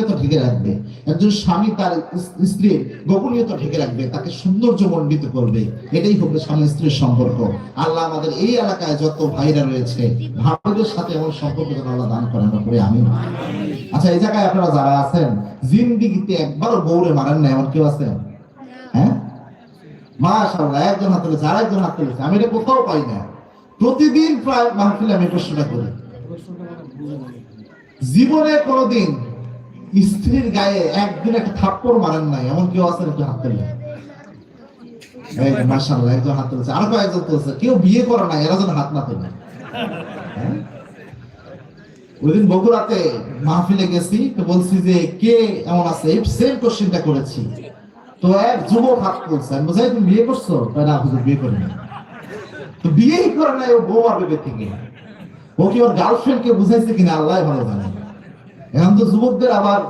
গোপনীয়তা ঢেকে রাখবে। একজন স্বামী তার স্ত্রীর গোপনীয়তা ঢেকে রাখবে, তাকে সৌন্দর্য মণ্ডিত করবে। এটাই হবে স্বামী স্ত্রীর সম্পর্ক। আল্লাহ আমাদের এই এলাকায় যত ভাইরা রয়েছে ভাবিদের সাথে এমন সম্পর্ক যেন আল্লাহ দান করেন আমরা করি আমি আচ্ছা এই জায়গায় আপনারা যারা আছেন, জিন্দিগিতে একবারও বউরে মারেন না এমন কেউ আছেন হ্যাঁ? মাশাআল্লাহ, একজন হাত তুলেছে আরেকজন হাত তুলেছে, আমি এটা কোথাও পাই না। প্রতিদিন প্রায় মাহফিলে আমি প্রশ্নটা করি। জীবনে কোনোদিন স্ত্রীর গায়ে একদিন একটা থাপ্পড় মারেন নাই এমন কেউ আছে একটু হাত তুলে? এই একজন হাত কয়েকজন তুলেছে কেউ বিয়ে করে এরা যেন হাত না হ্যাঁ? ওইদিন বগুড়াতে মাহফিলে গেছি তো বলছি যে কে এমন আছে? সেম কোশ্চেনটা করেছি। তো এক যুবক হাত তুলছে আমি "এই, তুমি বিয়ে করছ? না হুজুর বিয়ে করি তো বিয়েই করে নাই ও বউ আর বেবে থেকে। ও কি ওর গার্লফ্রেন্ড কে বুঝাইছে কিনা আল্লাহ ভালো জানে। এখন তো যুবকদের আবার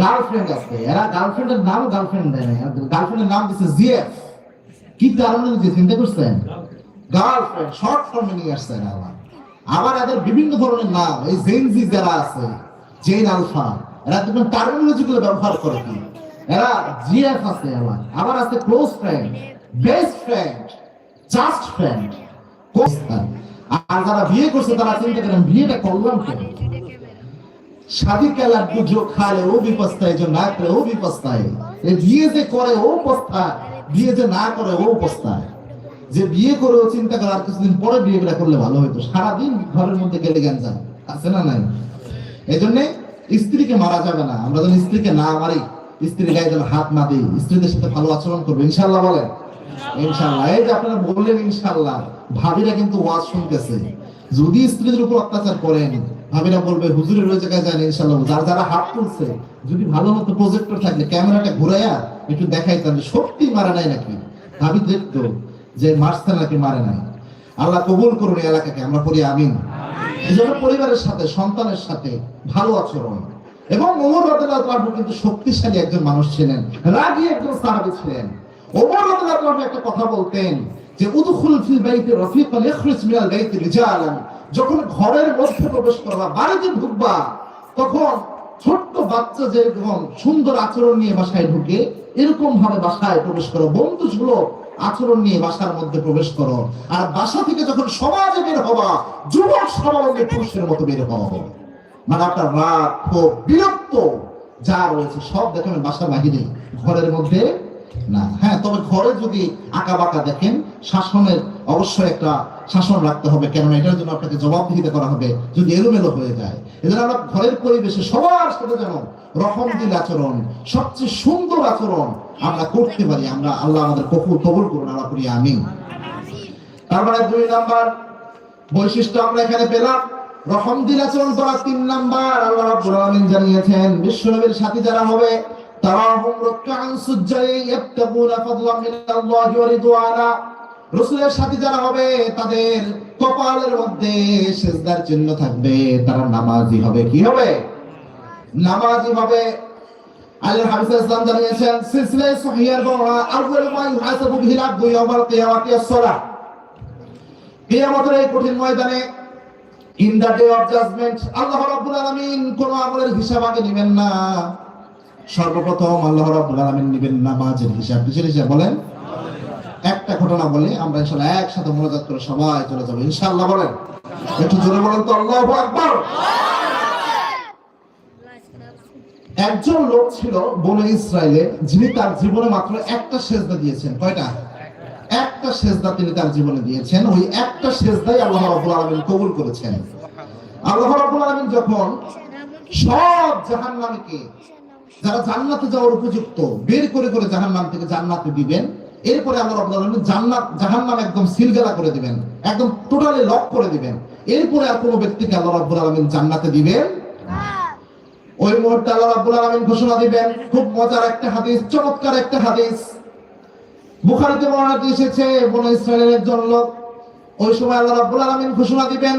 গার্লফ্রেন্ড আছে। এরা গার্লফ্রেন্ডের নাম গার্লফ্রেন্ড দেয় না গার্লফ্রেন্ডের নাম দিচ্ছে জিএফ কি কারণে যে চিন্তা করছেন? গার্লফ্রেন্ড শর্ট ফর্মে নিয়ে আসছে এরা আবার। আবার এদের বিভিন্ন ধরনের নাম। এই জেনজি যারা আছে জেন আলফা এরা দেখবেন টার্মিনোলজি গুলো ব্যবহার করে কি এরা জিএফ আছে আবার। আবার আছে close friend best friend just friend আর যারা বিয়ে করছে, তারা চিন্তা করেন, বিয়েটা করলাম কেন? শাদি খায়, ও বিপস্তায় যে না করে, ও বিপস্তায় বিয়ে যে করে, ও পস্তায় বিয়ে যে না করে, ও পস্তায় যে বিয়ে করে, ও চিন্তা করে, আর কিছুদিন পরে বিয়ে করলে ভালো হইতো। সারাদিন ঘরের মধ্যে গেলে আছে না নাই? এই স্ত্রীকে মারা যাবে না। আমরা স্ত্রীকে না মারি গায়ে যেন হাত না দিই, স্ত্রীদের সাথে ভালো আচরণ করব। ইনশাল্লাহ বলেন। ইনশাল্লাহ এই যে আপনারা বললেন ইনশাল্লাহ ভাবিরা কিন্তু ওয়াজ শুনতেছে। যদি স্ত্রীদের উপর অত্যাচার করেন ভাবিরা বলবে হুজুরের ওই জায়গায় যান ইনশাল্লাহ যারা যারা হাত তুলছে যদি ভালো মতো প্রজেক্টর থাকলে ক্যামেরাটা ঘুরাইয়া একটু দেখাইতাম যে সত্যি মারা নাই নাকি? ভাবি দেখতো যে মারছে নাকি মারে নাই। আল্লাহ কবুল করুন এলাকাকে আমরা আমিন। এই জন্য পরিবারের সাথে সন্তানের সাথে ভালো আচরণ। এবং ওমর তাআলা কিন্তু শক্তিশালী একজন মানুষ ছিলেন রাগী একজন সাহাবী ছিলেন। ওমর রাদিয়াল্লাহু একটা কথা বলতেন যে উদখুল ফিল বাইতি রাফিকান ইখরিজ মিনাল বাইতি রিজালান। যখন ঘরের মধ্যে প্রবেশ করবা, বাড়িতে ঢুকবা, তখন ছোট্ট বাচ্চা যেরকম সুন্দর আচরণ নিয়ে বাসায় ঢুকে এরকম ভাবে বাসায় প্রবেশ করো। বন্ধু সুলভ আচরণ নিয়ে বাসার মধ্যে প্রবেশ করো। আর বাসা থেকে যখন সমাজে বের হবা, যুবক সমাজে পুরুষের মতো বের হওয়া হবে মানে আপনার রাগ, ক্ষোভ, বিরক্ত যা রয়েছে, সব দেখেন বাসার বাহিরে, ঘরের মধ্যে না। হ্যাঁ তবে ঘরে যদি আঁকা বাঁকা দেখেন, শাসনের অবশ্যই একটা শাসন রাখতে হবে। কেননা এটার জন্য আপনাকে জবাবদিহিতা করা হবে, যদি এলোমেলো হয়ে যায়। এজন্য আমরা ঘরের পরিবেশে সবার সাথে যেন রকম দিল আচরণ, সবচেয়ে সুন্দর আচরণ আমরা করতে পারি, আমরা আল্লাহ আমাদের কবুল কবুল করুন আমরা করি, আমিন। তারপরে দুই নাম্বার বৈশিষ্ট্য আমরা এখানে পেলাম। রহম দিল আচরণ করা তিন নাম্বার, আল্লাহ রাব্বুল আলামিন জানিয়েছেন, বিশ্বনবীর সাথী যারা হবে তারাহুম রুকআন সুজ্জায়ে ইয়াবতাগুনা ফাদলাম মিনাল্লাহি ওয়া রিদওয়ানা রাসূলের সাথী যারা হবে, তাদের কপালের মধ্যে সিজদার চিহ্ন থাকবে। তারা নামাজি হবে। কি হবে? নামাজি হবে। আল্লাহ হাবিব ইসলাম জানিয়েছেন, সিলসিলায়ে সহিহার বর্ণনা আউয়াল মা ইউহাসাবু বিহিল আবদু ইয়াওমাল কিয়ামাতি আস-সালাহ। কিয়ামতের এই কঠিন ময়দানে, in the day of judgement, Allah রাব্বুল আলামিন কোন আমলের হিসাব আগে নেবেন না। সর্বপ্রথম আল্লাহ রাব্বুল আলামিন নেবেন নামাজের হিসাব। কিসের হিসাব বলেন? একটা ঘটনা বলে আমরা ইনশাআল্লাহ একসাথে মোনাজাত করে সবাই চলে যাব। ইনশাআল্লাহ বলেন। একটু জোরে বলেন তো, আল্লাহু আকবার। একজন লোক ছিল বনে ইসরায়েলে যিনি তার জীবনে মাত্র একটা সেজদা দিয়েছেন। কয়টা? একটা সেজদা তিনি তার জীবনে দিয়েছেন। ওই একটা সেজদাই আল্লাহ রাব্বুল আলামিন কবুল করেছেন। আল্লাহ রাব্বুল আলামিন যখন সব জাহান্নামীকে যারা জান্নাতে যাওয়ার উপযুক্ত, বের করে করে জাহান্নাম থেকে জান্নাতে দিবেন। এরপরে আল্লাহ রাব্বুল আলামিন জান্নাত, জাহান্নাম একদম সিলগালা করে দিবেন, একদম টোটালি লক করে দিবেন। এরপরে আর কোনো ব্যক্তিকে আল্লাহ রাব্বুল আলামিন জান্নাতে দিবেন ওই মুহূর্তে আল্লাহ রাব্বুল আলামিন ঘোষণা দিবেন, খুব মজার একটা হাদিস, চমৎকার একটা হাদিস। বুখারীতে বর্ণনা এসেছে বনে ইসরায়েলের লোক, ওই সময় আল্লাহ রাব্বুল আলামিন ঘোষণা দিবেন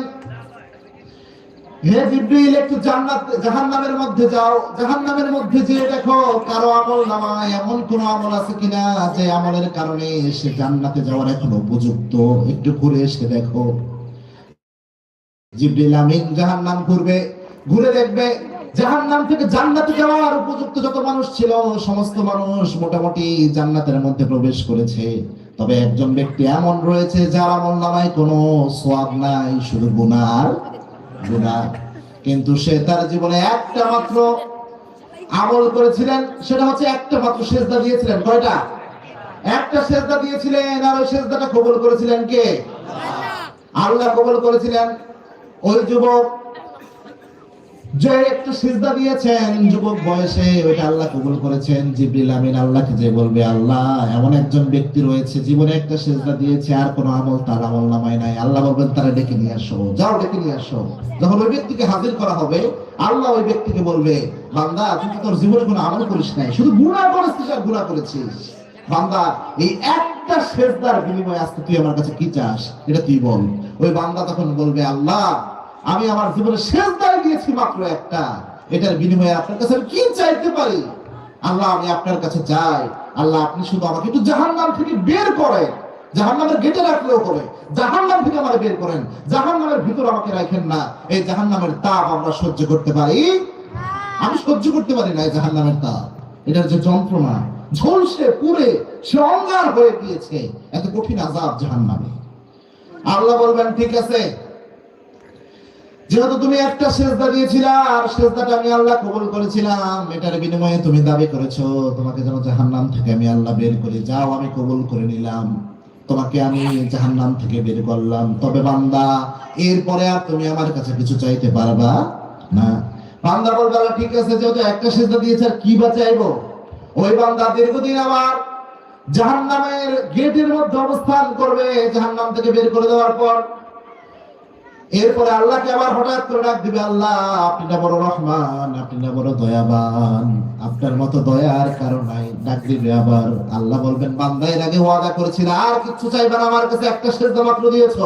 হে জিব্রিল, একটু জান্নাত, জাহান্নামের মধ্যে যাও। জাহান্নামের মধ্যে যে দেখো, কারও আমল এমন কোন আমল আছে কিনা যে আমলের কারণে সে জান্নাতে যাওয়ার এখন উপযুক্ত? একটু ঘুরে এসে দেখো। জিব্রিল আমিন জাহান্নাম ঘুরবে, ঘুরে দেখবে, জাহান্নাম থেকে জান্নাতে যাওয়ার উপযুক্ত যত মানুষ ছিল, সমস্ত মানুষ মোটামুটি জান্নাতের মধ্যে প্রবেশ করেছে। তবে একজন ব্যক্তি এমন রয়েছে যার আমল নামায় কোনো সোয়াব নাই, শুধু গুনার গুনাহ কিন্তু সে তার জীবনে একটা মাত্র আমল করেছিলেন, সেটা হচ্ছে একটা মাত্র সেজদা দিয়েছিলেন। কয়টা? একটা সেজদা দিয়েছিলেন আর ওই সেজদাটা কবুল করেছিলেন কে? আল্লাহ কবুল করেছিলেন। ওই যুবক যে একটা সিজদা দিয়েছেন, যুবক বয়সে, ওইটা আল্লাহ কবুল করেছেন। জিবরিল আমিন আল্লাহকে যে বলবে, আল্লাহ, এমন একজন ব্যক্তি রয়েছে, জীবনে একটা সিজদা দিয়েছে, আর কোনো আমল তার আমল নামায় নাই। আল্লাহ বলবেন, তারা ডেকে নিয়ে আসো, যাও ডেকে নিয়ে আসো। যখন ওই ব্যক্তিকে হাজির করা হবে, আল্লাহ ওই ব্যক্তিকে বলবে, বান্দা, তুই তোর জীবনে কোনো আমল করিস নাই? শুধু গুনাহ করেছিস আর গুনাহ করেছিস। বান্দা, এই একটা সেজদার বিনিময়ে আজকে তুই আমার কাছে কি চাস? এটা তুই বল। ওই বান্দা তখন বলবে, আল্লাহ আমি আমার জীবনে সেজদায় দিয়েছি মাত্র একটা। এটার বিনিময়ে আপনার কাছে কি চাইতে পারি? আল্লাহ, আমি আপনার কাছে চাই। আল্লাহ, আপনি শুধু আমাকে একটু জাহান্নাম থেকে বের করেন। জাহান্নামের গেটে রাখলেও করে জাহান্নাম থেকে আমাকে বের করেন। জাহান্নামের ভিতর আমাকে রাখেন না। এই জাহান্নামের তাপ আমরা সহ্য করতে পারি? আমি সহ্য করতে পারি না এই জাহান্নামের তাপ। এটার যে যন্ত্রণা, ঝলসে, পুড়ে, সে অঙ্গার হয়ে গিয়েছে। এত কঠিন আজাব জাহান্নামে। আল্লাহ বলবেন, ঠিক আছে যেহেতু তুমি একটা সেজদা দিয়েছিলা, আর সেজদাটা আমি আল্লাহ কবুল করেছিলাম, এটার বিনিময়ে তুমি দাবি করেছ, তোমাকে যেন জাহান্নাম থেকে আমি আল্লাহ বের করে, যাও আমি কবুল করে নিলাম, তোমাকে আমি জাহান্নাম থেকে বের করলাম। তবে বান্দা, এরপরে আর তুমি আমার কাছে কিছু চাইতে পারবা না। বান্দা বলবে ঠিক আছে, যেহেতু একটা সেজদা দিয়েছে, আর কি বা চাইব? ওই বান্দা দীর্ঘদিন আবার জাহান্নামের গেটের মধ্যে অবস্থান করবে, জাহান্নাম থেকে বের করে দেওয়ার পর এরপরে আল্লাহকে আবার হঠাৎ করে ডাক দিবে, আল্লাহ, আপনি না বড় রহমান, আপনি না বড় দয়াবান, আপনার মতো দয়ার কারণ নাই। ডাক দিবে আবার। আল্লাহ বলবেন বান্দা আগে ওয়াদা করেছিল, আর কিছু চাইবেন আমার কাছে একটা সেজদা মাত্র দিয়েছ।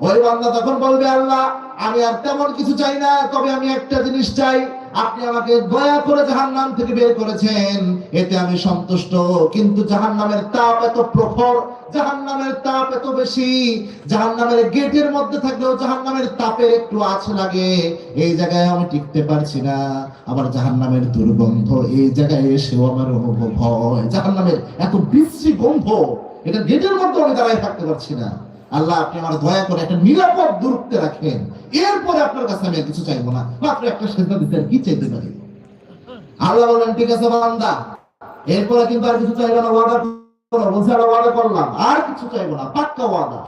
ওই বান্দা তখন বলবে, আল্লাহ, আমি আর তেমন কিছু চাই না, তবে আমি একটা জিনিস চাই আপনি আমাকে দয়া করে জাহান্নাম থেকে বের করেছেন, এতে আমি সন্তুষ্ট। কিন্তু জাহান্নামের তাপ এত প্রখর, জাহান্নামের তাপ এত বেশি, জাহান্নামের গেটের মধ্যে থাকলেও জাহান্নামের তাপের একটু আছে লাগে, এই জায়গায় আমি টিকতে পারছি না। আবার জাহান্নামের দুর্গন্ধ, এই জায়গায় এসেও আমার অনুভব হয়। জাহান্নামের এত বিশ্রী গন্ধ, এটা গেটের মধ্যে আমি দাঁড়ায় থাকতে পারছি না। আল্লাহ, আপনি আমার দয়া করে একটা নিরাপদ দূরত্বে রাখেন। এরপরে আপনার কাছে আমি কিছু চাইব না। মাত্র একটা সেজদা দিতে কি চাইতে পারি? আল্লাহ বলেন, ঠিক আছে বান্দা। এরপরে কিন্তু আর কিছু চাইব না, ওয়াদা বলছে ওয়াদা করলাম। আর কিছু চাইব না, পাক্কা ওয়াদা।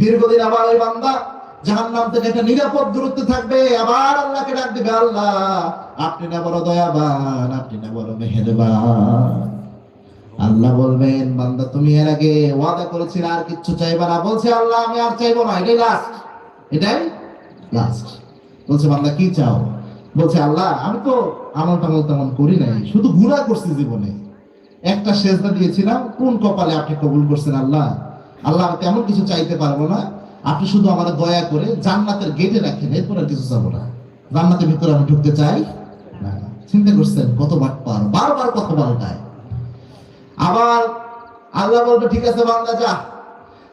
দীর্ঘদিন আবার ওই বান্দা জাহান্নাম থেকে একটা নিরাপদ দূরত্বে থাকবে। আবার আল্লাহকে ডাক দিবে, আল্লাহ, আপনি না বড় দয়াবান, আপনি না বড় মেহেরবান। আল্লাহ বলবেন, বান্দা, তুমি এর আগে ওয়াদা করেছিলে আর কিচ্ছু চাইবা না। বলছে, আল্লাহ, আমি আর চাইব না, এটাই লাস্ট এটাই লাস্ট বলছে, বান্দা, কি চাও? বলছে, আল্লাহ, আমি তো আমল টামল তেমন করি নাই, শুধু গুণা করছি জীবনে। একটা সেজদা দিয়েছিলাম, কোন কপালে আপনি কবুল করছেন, আল্লাহ? আল্লাহ, আমি তেমন কিছু চাইতে পারব না। আপনি শুধু আমার দয়া করে জান্নাতের গেটে রাখেন, এরপর আর কিছু চাবো না। জান্নাতের ভিতরে আমি ঢুকতে চাই চিন্তা করছেন, কত বাটপার, বারবার কথা পাল্টায়। আবার আল্লাহ বলবে, ঠিক আছে বান্দা, যা।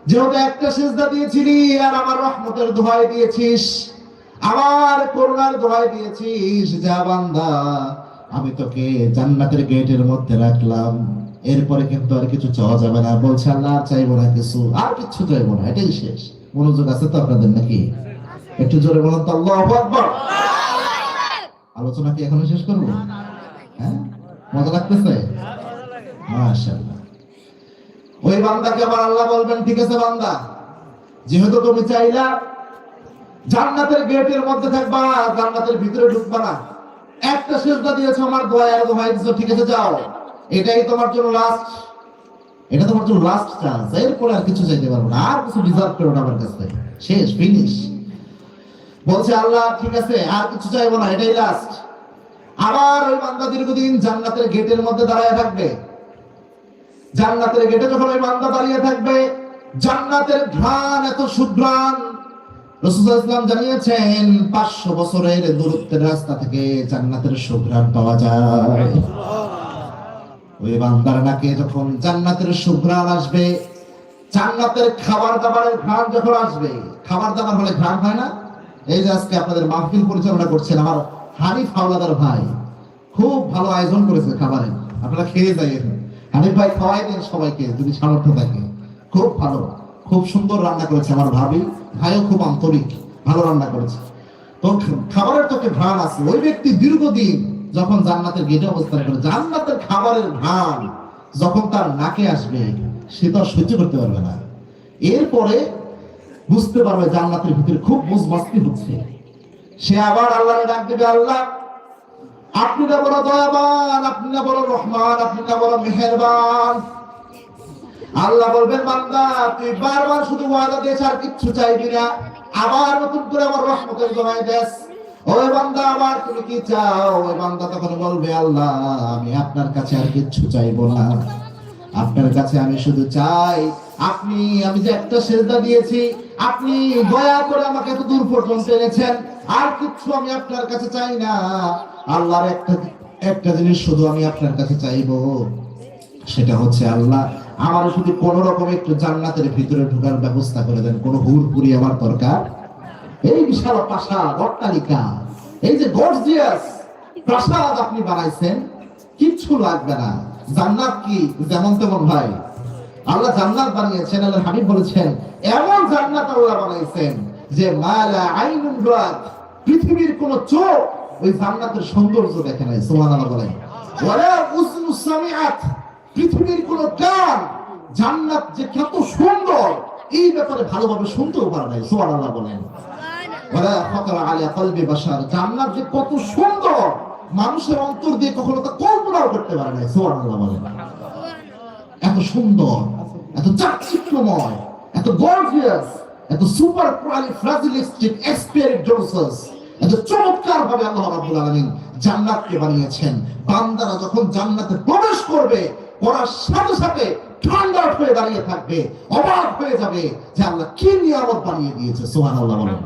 যেহেতু একটা সেজদা দিয়েছিলি আর আমার রহমতের দোহাই দিয়েছিস, আমার করুণার দোহাই দিয়েছিস, যা বান্দা, আমি তোকে জান্নাতের গেটের মধ্যে রাখলাম। এরপরে কিন্তু আর কিছু চাওয়া যাবে না। বলছে, আল্লাহ, আর চাইব না কিছু, আর কিছু চাইব না, এটাই শেষ। মনোযোগ আছে তো আপনাদের নাকি? একটু জোরে বলুন তো, আল্লাহ আলোচনা কি এখনও শেষ করব? হ্যাঁ? মজা লাগতেছে? মাশাআল্লাহ। ওই বান্দাকে আবার আল্লাহ বলবেন, ঠিক আছে বান্দা, যেহেতু তুমি চাইলা জান্নাতের গেটের মধ্যে থাকবা, জান্নাতের ভিতরে ঢুকবা না। একটা সেজদা দিয়েছ আমার দোয়া দোহাই দিছো, ঠিক আছে, যাও। এটাই তোমার জন্য লাস্ট এটা তোমার জন্য লাস্ট চান্স এরপরে আর কিছু চাইতে পারব না, আর কিছু ডিজার্ভ করো না আমার কাছে শেষ ফিনিশ বলছে, আল্লাহ, ঠিক আছে, আর কিছু চাইব না, এটাই লাস্ট আবার ওই বান্দা দীর্ঘদিন জান্নাতের গেটের মধ্যে দাঁড়ায় থাকবে। জান্নাতের গেটে যখন ওই বান্দা দাঁড়িয়ে থাকবে, জান্নাতের ঘ্রাণ এত সুঘ্রাণ। জানিয়েছেন, পাঁচশো বছরের দূরত্বের রাস্তা থেকে জান্নাতের সুঘ্রাণ পাওয়া যায়। ওই বান্দার নাকে যখন জান্নাতের সুঘ্রাণ আসবে, জান্নাতের খাবার দাবারের ঘ্রাণ যখন আসবে খাবার দাবার হলে ঘ্রাণ হয় না? এই যে আজকে আপনাদের মাহফিল পরিচালনা করছেন আমার হানিফ হাওলাদার ভাই, খুব ভালো আয়োজন করেছে খাবারে। আপনারা খেয়ে যাইয়েন। হানিফ ভাই খাওয়াই দেন সবাইকে, যদি সামর্থ্য থাকে। খুব ভালো, খুব সুন্দর রান্না করেছে আমার ভাবি। ভাইও খুব আন্তরিক, ভালো রান্না করেছে। তো খাবারের তোকে ঘ্রাণ আছে। ওই ব্যক্তি দীর্ঘদিন যখন জান্নাতের গেটে অবস্থান করে, জান্নাতের খাবারের ঘ্রাণ যখন তার নাকে আসবে, সে তো সহ্য করতে পারবে না। এরপরে বুঝতে পারবে জান্নাতের ভিতরে খুব বুঝবাস্তি হচ্ছে। সে আবার আল্লাহরে ডাক দেবে, আল্লাহ আপনি না বড় দয়াবান, আপনি না বড় রহমান, আপনি না বড় মেহেরবান। আল্লাহ বলবেন, বান্দা, তুই বারবার শুধু ওয়াদা দিয়েছ আর কিচ্ছু চাইবি না। আবার নতুন করে আমার রহমতের জমাই দেস। ওই বান্দা, আবার তুমি কি চাও? ওই বান্দা তখন বলবে, আল্লাহ, আমি আপনার কাছে আর কিচ্ছু চাইব না। আপনার কাছে আমি শুধু চাই, আপনি, আমি যে একটা সেজদা দিয়েছি, আপনি দয়া করে আমাকে এত দূর পর্যন্ত এনেছেন। আর কিচ্ছু আমি আপনার কাছে চাই না। আল্লাহর একটা একটা জিনিস শুধু আমি আপনার কাছে চাইব। সেটা হচ্ছে আল্লাহ, আমার শুধু কোন রকম একটু জান্নাতের ভিতরে ঢোকার ব্যবস্থা করে দেন, কোন হুড়পুরি আমার দরকার? এই বিশাল প্রাসাদ, অট্টালিকা, এই যে গর্জিয়াস প্রাসাদ আপনি বানাইছেন, কিচ্ছু লাগবে না। জান্নাত কি? যেমন তেমন ভাই। আল্লাহ জান্নাত বানিয়েছেন আল্লাহ হাবিব বলেছেন, এমন জান্নাত আল্লাহ বানাইছেন যে মালা আইনুন রাত পৃথিবীর কোন চোখ ওই জান্নাতের সৌন্দর্য দেখে নাই সুবহানাল্লাহ বলেন। ওয়ালা উসনু সামিআত পৃথিবীর কোন কান জান্নাত যে কত সুন্দর এই ব্যাপারে ভালোভাবে শুনতেও পারে নাই সুবহানাল্লাহ বলেন। ওয়ালা খাতারা আলা কলবি বাশার জান্নাত যে কত সুন্দর মানুষের অন্তর দিয়ে কখনো তা কল্পনাও করতে পারে নাই সুবহানাল্লাহ বলেন। এত সুন্দর এত চাকচিক্যময় এত গর্জিয়াস এত সুপার ফ্রাজিলিস্টিক এক্সপেরিয়েন্স এত চমৎকার ভাবে আল্লাহ রাব্বুল আলামিন জান্নাতকে বানিয়েছেন। বান্দারা যখন জান্নাতে প্রবেশ করবে করার সাথে সাথে ঠান্ডা হয়ে দাঁড়িয়ে থাকবে অবাক হয়ে যাবে যে আল্লাহ কি নিয়ামত বানিয়ে দিয়েছে সুবহানাল্লাহ বলেন।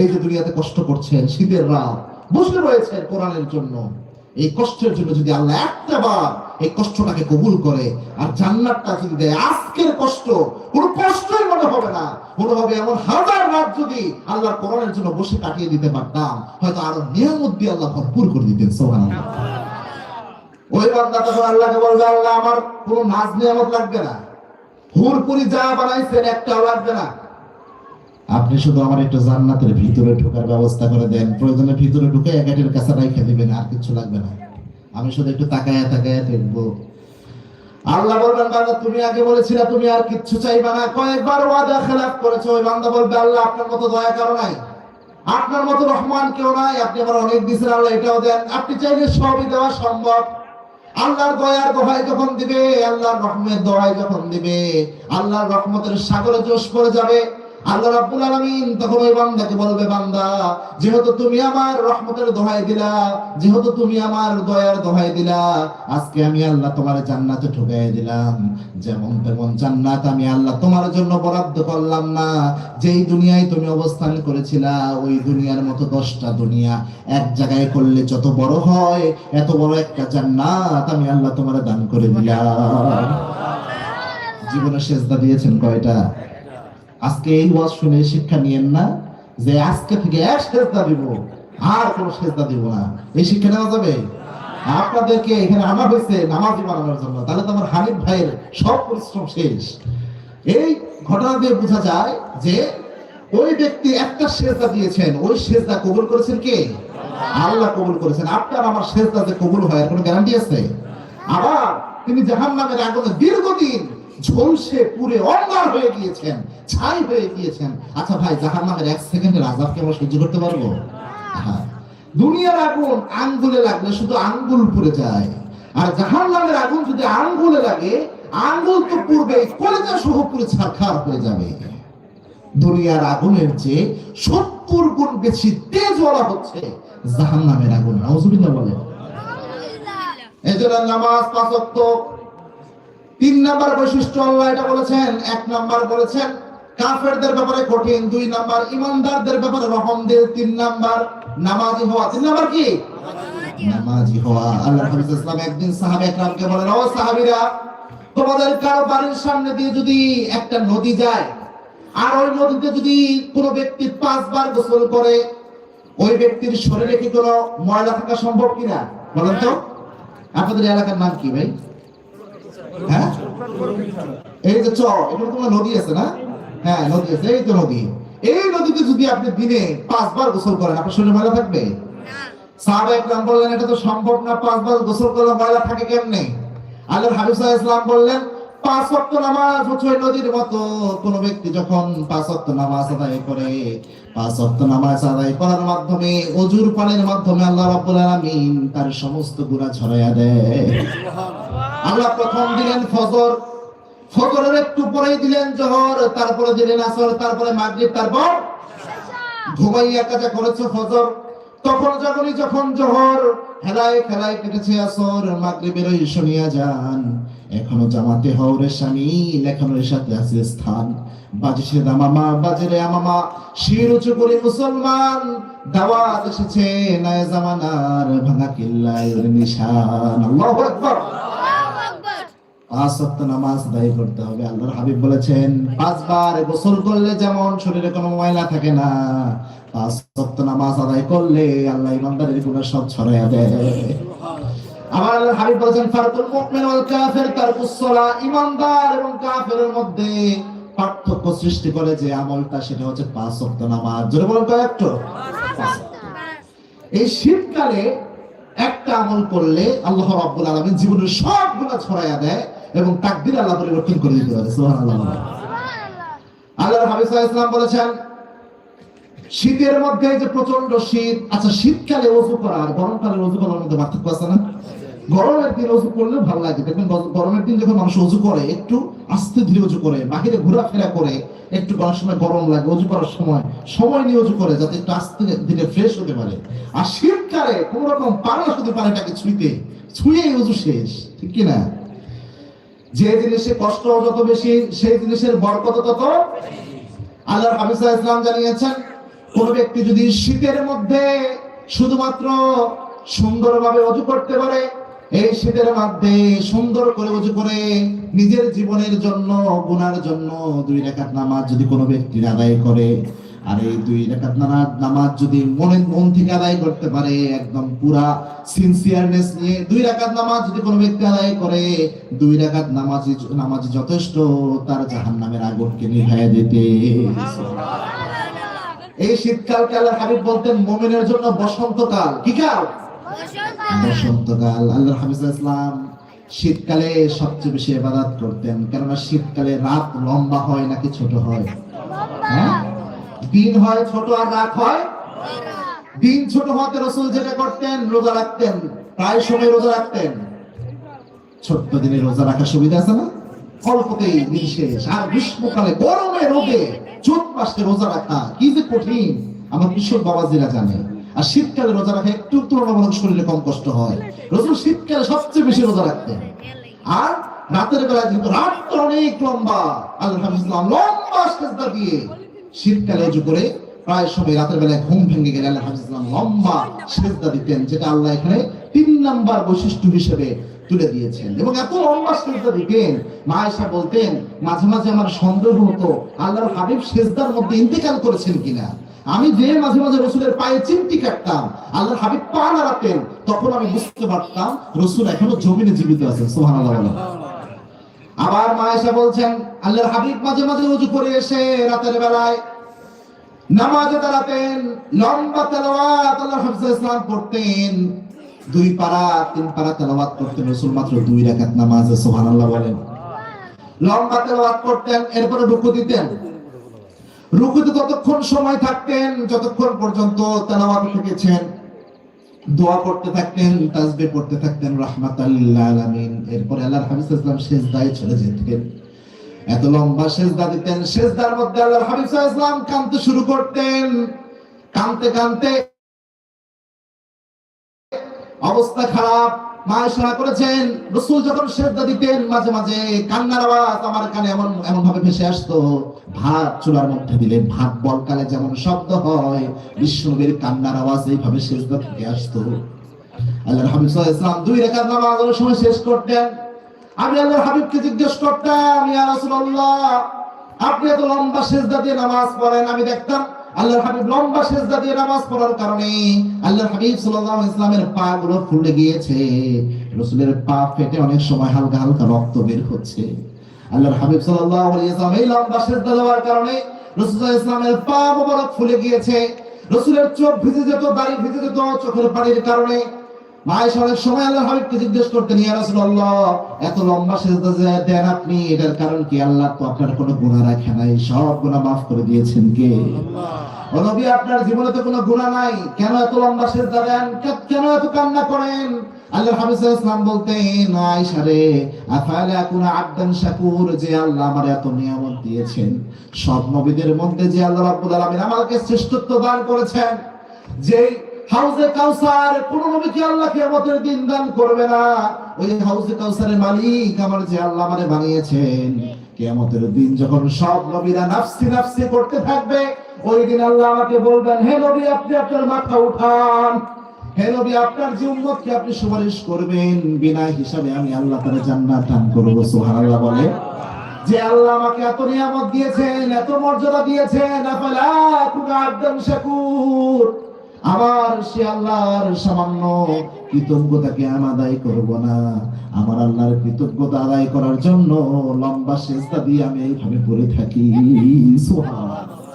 এই যে দুনিয়াতে কষ্ট করছেন শীতের রাত বসে রয়েছেন কোরআনের জন্য। এই কষ্টের জন্য যদি আল্লাহ একটা বার এই কষ্টটাকে কবুল করে আর জান্নাতটা যদি দেয়, আজকের কষ্ট, কোনো কষ্টই মনে হবে না। মনে হবে এমন হাজার রাত যদি আল্লাহর কোরআনের জন্য বসে কাটিয়ে দিতে পারতাম, হয়তো আরও নিয়ামত দিয়ে আল্লাহ ভরপুর করে দিতেন সোহান ওই বান্দা তখন আল্লাহকে বলবে, আল্লাহ, আমার কোনো নিয়ামত লাগবে না। হুরপুরি যা বানাইছেন একটাও লাগবে না। আপনি শুধু আমার একটু জান্নাতের ভিতরে ঢোকার ব্যবস্থা করে দেন, প্রয়োজনে ভিতরে ঢুকে একাটির কাছে রাইখে দিবেন আর কিছু লাগবে না। আমি শুধু একটু তাকায়া তাকায়া দেখব। আল্লাহ বলবেন, বান্দা, তুমি আগে বলেছিলে তুমি আর কিচ্ছু চাইবা না। কয়েকবার ওয়াদা খেলাফ করেছ। ওই বান্দা বলবে, আল্লাহ, আপনার মতো দয়া করো নাই। আপনার মতো রহমান কেউ নাই। আপনি আবার অনেক দিছেন, আল্লাহ এটাও দেন। আপনি চাইলে সবই দেওয়া সম্ভব। আল্লাহর দয়ার দোহাই যখন দিবে, আল্লাহর রহমের দোহাই যখন দিবে, আল্লাহর রহমতের সাগরে জোশ পড়ে যাবে। আল্লাহ রাব্বুল আলামিন তখন ওই বান্দাকে বলবে বান্দা যেহেতু তুমি আমার রহমতের দোহাই দিলা যেহেতু তুমি আমার দয়ার দোহাই দিলা আজকে আমি আল্লাহ তোমার জান্নাতে ঢুকাই দিলাম। যেমন তেমন জান্নাত আমি আল্লাহ তোমার জন্য বরাদ্দ করলাম না। যেই দুনিয়ায় তুমি অবস্থান করেছিলা ওই দুনিয়ার মতো দশটা দুনিয়া এক জায়গায় করলে যত বড় হয় এত বড় একটা জান্নাত আমি আল্লাহ তোমার দান করে দিলাম। জীবনে সেজদা দিয়েছেন কয়টা? আজকে এই ওয়াজ শুনে শিক্ষা নিয়েন না যে আজকে থেকে এক সেজদা দিব, আর কোন সেজদা দিব না। এই শিক্ষা নেওয়া যাবে? আপনাদেরকে এখানে আনা হয়েছে নামাজি বানানোর জন্য। তাহলে তো আমার হানিফ ভাইয়ের সব পরিশ্রম শেষ। এই ঘটনা দিয়ে বোঝা যায় যে ওই ব্যক্তি একটা সেজদা দিয়েছেন, ওই সেজদা কবুল করেছেন কে? আল্লাহ কবুল করেছেন। আপনার আমার সেজদা যে কবুল হয় কোনো গ্যারান্টি আছে? আবার তিনি জাহান্নামের আগুনে দীর্ঘদিন ঝলসে পুরে অঙ্গার হয়ে গিয়েছেন ছাই হয়ে গিয়েছেন। আচ্ছা ভাই জাহান্নামের এক সেকেন্ডের আজাবকে আমরা সহ্য করতে পারব? হ্যাঁ। দুনিয়ার আগুন আঙ্গুলে লাগলে শুধু আঙ্গুল পুড়ে যায়। আর জাহান্নামের আগুন যদি আঙ্গুলে লাগে আঙ্গুল তো পূর্বে কলেজা সহ পুরে ছারখার হয়ে যাবে। দুনিয়ার আগুনের চেয়ে সত্তর গুণ বেশি তেজ বলা হচ্ছে জাহান্নামের আগুন। নাউজুবিল্লাহ বলে এই জন্য নামাজ পাঁচ তিন নাম্বার বৈশিষ্ট্য আল্লাহ এটা বলেছেন, এক নাম্বার বলেছেন কাফেরদের ব্যাপারে কঠিন, দুই নাম্বার ইমানদারদের ব্যাপারে রহম দিল তিন নাম্বার নামাজি হওয়া, তিন নাম্বার কি? নামাজি হওয়া। আল্লাহ হাফিজ ইসলাম একদিন সাহাবে একরামকে বলেন, ও সাহাবীরা, তোমাদের কারও বাড়ির সামনে দিয়ে যদি একটা নদী যায়, আর ওই নদীতে যদি কোনো ব্যক্তি পাঁচবার গোসল করে, ওই ব্যক্তির শরীরে কি কোনো ময়লা থাকা সম্ভব কিনা? বলেন তো। আপনাদের এলাকার নাম কি ভাই? হ্যাঁ? এই যে চ এখানে তোমার নদী আছে না? হ্যাঁ নদী আছে। এই তো নদী। এই নদীতে যদি আপনি দিনে পাঁচবার গোসল করেন আপনার শরীরে ময়লা থাকবে? সাহাবা একরাম বললেন এটা তো সম্ভব না পাঁচবার গোসল করলে ময়লা থাকে কেমনে? আল্লাহর হাবিব ইসলাম বললেন পাঁচ ওয়াক্ত নামাজ হচ্ছে নদীর মতো। কোন ব্যক্তি যখন পাঁচ ওয়াক্ত নামাজ আদায় করে পাঁচ ওয়াক্ত নামাজ আদায় করার মাধ্যমে অজুর পানির মাধ্যমে আল্লাহ রাব্বুল আলামিন তার সমস্ত গুনাহ ঝরাইয়া দেয়। আল্লাহ প্রথম দিলেন ফজর, ফজরের একটু পরেই দিলেন জহর, তারপরে দিলেন আসর, তারপরে মাগরিব, তারপর ঘুমাইয়া কাজা করেছে ফজর। তখন যখনই যখন জহর, হেলায় খেলায় কেটেছে আসর, মাগরিবের ওই শুনিয়া যান, এখনও জামাতে হওরে শামিল এখনও এর সাথে আছে স্থান। বাজেছে দামামা বাজেরে আমামা, শির উঁচু করে মুসলমান, দাওয়াত এসেছে, নায় জামানার ভাঙা কিল্লায় নিশান। আল্লাহু আকবার। পাঁচ নামাজ আদায় করতে হবে। আল্লাহর হাবিব বলেছেন, পাঁচবার গোসল করলে যেমন শরীরে কোনো ময়লা থাকে না নামাজ আদায় করলে আল্লাহ ইমানদারের সব ছড়াইয়া দেয়। হাবিব বলেছেন মুমিন ওয়াল সালাহ ইমানদার এবং কাফেরের মধ্যে পার্থক্য সৃষ্টি করে যে আমলটা, সেটা হচ্ছে পাঁচ নামাজ। জোরে বলুন এই শীতকালে একটা আমল করলে আল্লাহ রাব্বুল আলামিন জীবনের সব গুনাহ ছড়াইয়া দেয়। এবং তাকদীর আল্লাহ পরিবর্তন করে দিতে পারে সাল্লাল্লাহু আলাইহি ওয়াসাল্লাম বলেছেন শীতের মধ্যে যে প্রচণ্ড শীত আচ্ছা শীতকালে ওযু করা আর গরমকালে ওযু করার মধ্যে পার্থক্য আছে না? গরমের দিন ওযু করলে ভালো লাগে। দেখবেন গরমের দিন যখন মানুষ ওযু করে একটু আস্তে ধীরে ওযু করে বাহিরে ঘোরাফেরা করে একটু অনেক সময় গরম লাগে ওযু করার সময় সময় নিয়ে ওযু করে যাতে একটু আস্তে ধীরে ফ্রেশ হতে পারে। আর শীতকালে কোন রকম পারলে শুধু পানিটাকে ছুঁইতে ছুঁয়েই ওযু শেষ ঠিক কি না? যে জিনিসে কষ্ট যত বেশি, সেই জিনিসের বরকত তত আল্লাহ আলাইহি ইসলাম জানিয়েছেন, কোন ব্যক্তি যদি শীতের মধ্যে শুধুমাত্র সুন্দরভাবে অজু করতে পারে, এই শীতের মধ্যে সুন্দর করে অজু করে নিজের জীবনের জন্য, গুনার জন্য দুই রাকাত নামাজ যদি কোনো ব্যক্তি আদায় করে আর এই দুই রাকাত নামাজ নামাজ যদি মনে মন থেকে আদায় করতে পারে একদম পুরা সিনসিয়ারনেস নিয়ে দুই রাকাত নামাজ যদি কোনো ব্যক্তি আদায় করে দুই রাকাত নামাজ নামাজ যথেষ্ট তার জাহান্নামের আগুনকে নিভাইয়া দিতে। এই শীতকালকে আল্লাহ হাবিব বলতেন মোমেনের জন্য বসন্তকাল। কি কাল? বসন্তকাল। আল্লাহ হাবিব ইসলাম শীতকালে সবচেয়ে বেশি ইবাদত করতেন কেননা শীতকালে রাত লম্বা হয় নাকি ছোট হয়? হ্যাঁ? দিন হয় ছোট আর রাত হয়? দিন ছোট হতে রসুল যেটা করতেন, রোজা রাখতেন। প্রায় সময় রোজা রাখতেন। ছোট্ট দিনে রোজা রাখার সুবিধা আছে না? অল্পতেই আর গ্রীষ্মকালে গরমে রোজা রাখা, কি যে কঠিন। আমার বাবাজিরা জানে। আর শীতকালে রোজা রাখা একটু তুলনামূলক শরীরে কম কষ্ট হয়। রসুল শীতকালে সবচেয়ে বেশি রোজা রাখতেন। আর রাতের বেলা যেহেতু রাতটা অনেক লম্বা, আল্লাহ লম্বা দিয়ে শীতকালে করে প্রায় সময় রাতের বেলায় ঘুম ভেঙে গেলে আল্লাহ হাফিজ ইসলাম লম্বা সেজদা দিতেন, যেটা আল্লাহ এখানে তিন নাম্বার বৈশিষ্ট্য হিসেবে তুলে দিয়েছেন। এবং এত লম্বা সেজদা দিতেন, মা আয়েশা বলতেন, মাঝে মাঝে আমার সন্দেহ হতো, আল্লাহর হাবিব সেজদার মধ্যে ইন্তেকাল করেছেন কিনা? আমি যে মাঝে মাঝে রসুলের পায়ে চিমটি কাটতাম, আল্লাহর হাবিব পা নাড়াতেন, তখন আমি বুঝতে পারতাম রসুল এখনও জমিনে জীবিত আছেন। সোহান বলেন। আবার মা এসে বলছেন, আল্লাহর হাবিব মাঝে মাঝে উজু করে এসে রাতের বেলায় নামাজে দাঁড়াতেন, লম্বা তেলাওয়াত আল্লাহর হাফিজ ইসলাম পড়তেন। দুই পারা তিন পারা তেলাওয়াত করতেন, রসুল মাত্র দুই রাকাত নামাজে, সুবহানাল্লাহ বলেন। লম্বা তেলাওয়াত করতেন, এরপরে রুকু দিতেন। রুকুতে ততক্ষণ সময় থাকতেন, যতক্ষণ পর্যন্ত তেলাওয়াত থেকেছেন দোয়া করতে থাকতেন তাজবে পড়তে থাকতেন, রাহমাতাল্লিল আলামিন। এরপরে আল্লাহর হাবিব ওয়াসাল্লাম সেজদায় চলে যেতেন। এত লম্বা শেষ দা দিতেন, সেজদার মধ্যে আল্লাহ হাবিব আলাইহি কাঁদতে শুরু করতেন। কাঁদতে কাঁদতে অবস্থা খারাপ। মা করেছেন, রসুল যখন দিতেন, মাঝে মাঝে কান্নার আওয়াজ আমার কানে এমন এমন ভাবে ভেসে আসতো। ভাত চুলার মধ্যে ভাত যেমন শব্দ হয় বিষ্ণুবীর কান্নার আওয়াজ এইভাবে সেজদা থেকে আসতো। আল্লাহর হাবিব ওয়াসাল্লাম দুই রাকাত নামাজ সময় শেষ করতেন। আমি আল্লাহর হাবিবকে জিজ্ঞেস করতাম, ইয়া রাসূলুল্লাহ, আপনি এত লম্বা সেজদা দিয়ে নামাজ পড়েন? আমি দেখতাম আল্লাহর হাবিব লম্বা সেজদা দিয়ে নামাজ পড়ার কারণে আল্লাহর হাবিব সাল্লাল্লাহু আলাইহি ইসলামের পা গুলো ফুলে গিয়েছে। রাসূলের পা ফেটে অনেক সময় হালকা হালকা রক্ত বের হচ্ছে। আল্লাহর হাবিব সাল্লাল্লাহু আলাইহি ইসলাম এই লম্বা সেজদা দেওয়ার কারণে রাসূল ইসলামের পা মোবারক ফুলে গিয়েছে। রাসূলের চোখ ভিজে যেত, দাড়ি ভিজে যেত, চোখের পানির কারণে আল্লাহ আল্লাহ আপনার সব জীবনে তো কোনো নাই। কেন এত লম্বা দেন? কেন এত কান্না করেন? সাল্লাল্লাহু বলতেন আবদান শাকুর, যে আল্লাহ আমার এত নিয়ামত দিয়েছেন। সব নবীদের মধ্যে যে আল্লাহ রাব্বুল আলামিন আমাকে শ্রেষ্ঠত্ব দান করেছেন যে হাউজে কাউসার, কোন নবী কি আল্লাহ কিয়ামতের দিন দান করবে না। ওই হাউজে কাউসারের মালিক আমার যে আল্লাহ আমারে বানিয়েছেন, কিয়ামতের দিন যখন সব নবীরা নাফসি নাফসি করতে থাকবে, ওই দিন আল্লাহ আমাকে বলবেন, হে নবী, আপনি আপনার মাথা উঠান। হে নবী, আপনার যে উম্মতকে আপনি সুপারিশ করবেন, বিনা হিসাবে আমি আল্লাহ তাআলা জান্নাত দান করব। সুবহানাল্লাহ বলে। যে আল্লাহ আমাকে এত নিয়ামত দিয়েছেন, এত মর্যাদা দিয়েছেন, আফালা কুনা আবদান শাকুর। আমার সে আল্লাহর সামান্য কৃতজ্ঞতাকে আমি আদায় করব না। আমার আল্লাহর কৃতজ্ঞতা আদায় করার জন্য লম্বা সেজদা দিয়ে আমি এইভাবে পড়ে থাকি। সুবহানাল্লাহ।